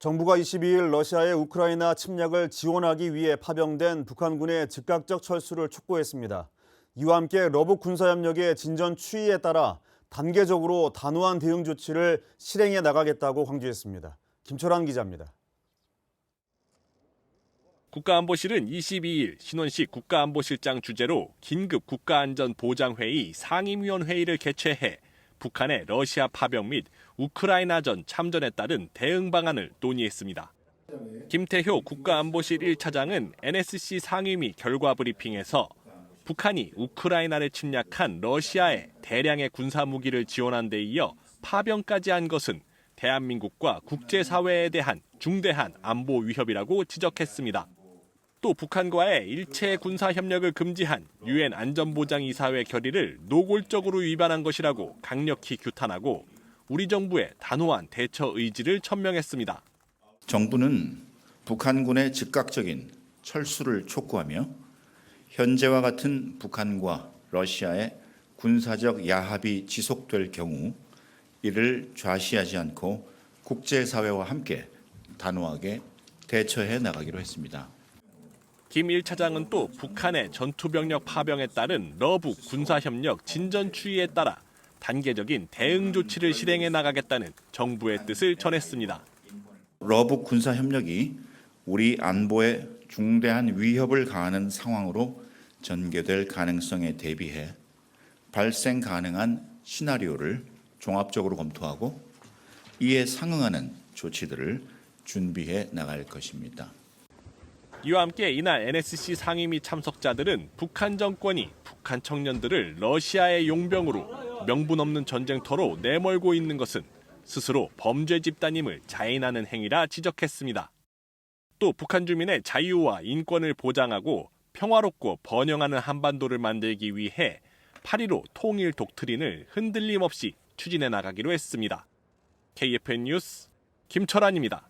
정부가 22일 러시아의 우크라이나 침략을 지원하기 위해 파병된 북한군의 즉각적 철수를 촉구했습니다. 이와 함께 러브 군사협력의 진전 추이에 따라 단계적으로 단호한 대응 조치를 실행해 나가겠다고 강조했습니다. 김철환 기자입니다. 국가안보실은 22일 신원식 국가안보실장 주재로 긴급 국가안전보장회의 상임위원회의를 개최해 북한의 러시아 파병 및 우크라이나전 참전에 따른 대응 방안을 논의했습니다. 김태효 국가안보실 1차장은 NSC 상임위 결과 브리핑에서 북한이 우크라이나를 침략한 러시아에 대량의 군사 무기를 지원한 데 이어 파병까지 한 것은 대한민국과 국제사회에 대한 중대한 안보 위협이라고 지적했습니다. 또 북한과의 일체 군사 협력을 금지한 유엔 안전보장이사회 결의를 노골적으로 위반한 것이라고 강력히 규탄하고 우리 정부의 단호한 대처 의지를 천명했습니다. 정부는 북한군의 즉각적인 철수를 촉구하며 현재와 같은 북한과 러시아의 군사적 야합이 지속될 경우 이를 좌시하지 않고 국제사회와 함께 단호하게 대처해 나가기로 했습니다. 김 1차장은 또 북한의 전투병력 파병에 따른 러브 군사협력 진전 추이에 따라 단계적인 대응 조치를 실행해 나가겠다는 정부의 뜻을 전했습니다. 러북 군사 협력이 우리 안보에 중대한 위협을 가하는 상황으로 전개될 가능성에 대비해 발생 가능한 시나리오를 종합적으로 검토하고 이에 상응하는 조치들을 준비해 나갈 것입니다. 이와 함께 이날 NSC 상임위 참석자들은 북한 정권이 북한 청년들을 러시아의 용병으로 명분 없는 전쟁터로 내몰고 있는 것은 스스로 범죄 집단임을 자인하는 행위라 지적했습니다. 또 북한 주민의 자유와 인권을 보장하고 평화롭고 번영하는 한반도를 만들기 위해 8.15 통일 독트린을 흔들림 없이 추진해 나가기로 했습니다. KFN 뉴스 김철환입니다.